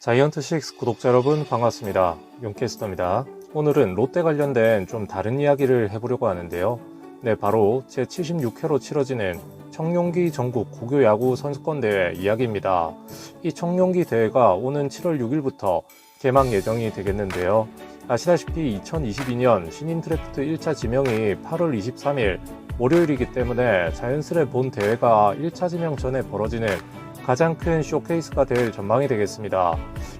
자이언트 6 구독자 여러분 반갑습니다. 용캐스터입니다. 오늘은 롯데 관련된 좀 다른 이야기를 해보려고 하는데요. 네, 바로 제76회로 치러지는 청룡기 전국 고교 야구 선수권대회 이야기입니다. 이 청룡기 대회가 오는 7월 6일부터 개막 예정이 되겠는데요. 아시다시피 2022년 신인 드래프트 1차 지명이 8월 23일 월요일이기 때문에 자연스레 본 대회가 1차 지명 전에 벌어지는 가장 큰 쇼케이스가 될 전망이 되겠습니다.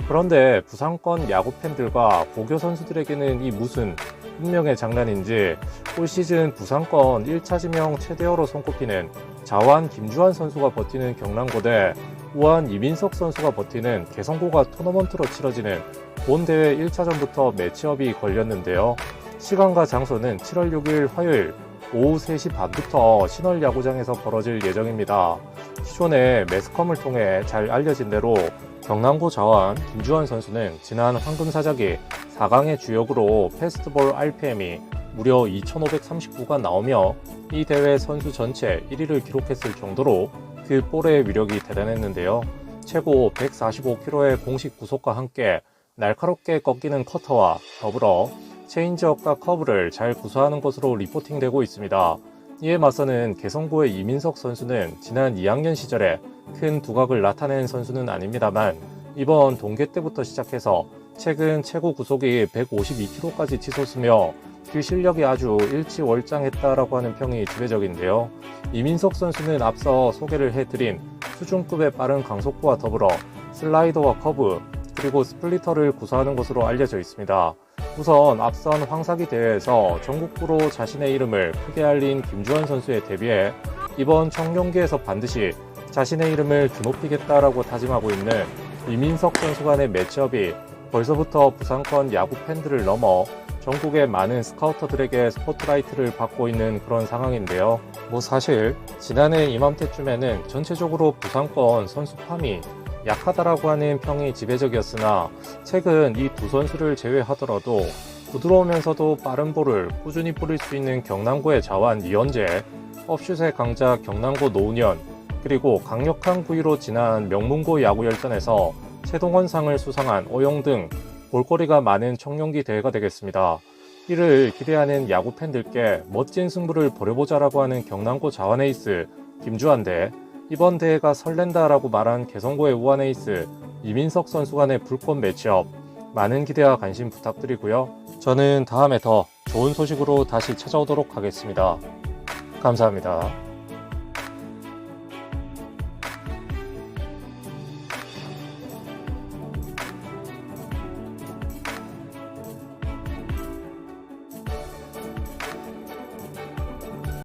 그런데 부상권 야구 팬들과 고교 선수들에게는 이 무슨 운명의 장난인지 올 시즌 부상권 1차 지명 최대어로 손꼽히는 자완 김주환 선수가 버티는 경남고대 우한 이민석 선수가 버티는 개성고가 토너먼트로 치러지는 본 대회 1차전부터 매치업이 걸렸는데요. 시간과 장소는 7월 6일 화요일 오후 3시 반부터 신월 야구장에서 벌어질 예정입니다. 기존에 매스컴을 통해 잘 알려진 대로 경남고 자완 김주환 선수는 지난 황금사자기 4강의 주역으로 페스트볼 RPM이 무려 2539가 나오며 이 대회 선수 전체 1위를 기록했을 정도로 그 볼의 위력이 대단했는데요. 최고 145km의 공식 구속과 함께 날카롭게 꺾이는 커터와 더불어 체인지업과 커브를 잘 구사하는 것으로 리포팅되고 있습니다. 이에 맞서는 개성고의 이민석 선수는 지난 2학년 시절에 큰 두각을 나타낸 선수는 아닙니다만 이번 동계 때부터 시작해서 최근 최고 구속이 152km까지 치솟으며 그 실력이 아주 일치월장했다라고 하는 평이 지배적인데요. 이민석 선수는 앞서 소개를 해드린 수준급의 빠른 강속구와 더불어 슬라이더와 커브 그리고 스플리터를 구사하는 것으로 알려져 있습니다. 우선 앞선 황사기 대회에서 전국구로 자신의 이름을 크게 알린 김주환 선수에 대비해 이번 청룡기에서 반드시 자신의 이름을 드높이겠다라고 다짐하고 있는 이민석 선수 간의 매치업이 벌써부터 부상권 야구 팬들을 넘어 전국의 많은 스카우터들에게 스포트라이트를 받고 있는 그런 상황인데요. 뭐 사실 지난해 이맘때쯤에는 전체적으로 부상권 선수 팜이 약하다라고 하는 평이 지배적이었으나 최근 이 두 선수를 제외하더라도 부드러우면서도 빠른 볼을 꾸준히 뿌릴 수 있는 경남고의 자완 이현재, 업슛의 강자 경남고 노은현, 그리고 강력한 구위로 지난 명문고 야구 열전에서 최동원상을 수상한 오영 등 볼거리가 많은 청룡기 대회가 되겠습니다. 이를 기대하는 야구 팬들께 멋진 승부를 벌여보자라고 하는 경남고 자완 에이스 김주환 대 이번 대회가 설렌다라고 말한 개성고의 우한 에이스 이민석 선수 간의 불꽃 매치업 많은 기대와 관심 부탁드리고요. 저는 다음에 더 좋은 소식으로 다시 찾아오도록 하겠습니다. 감사합니다.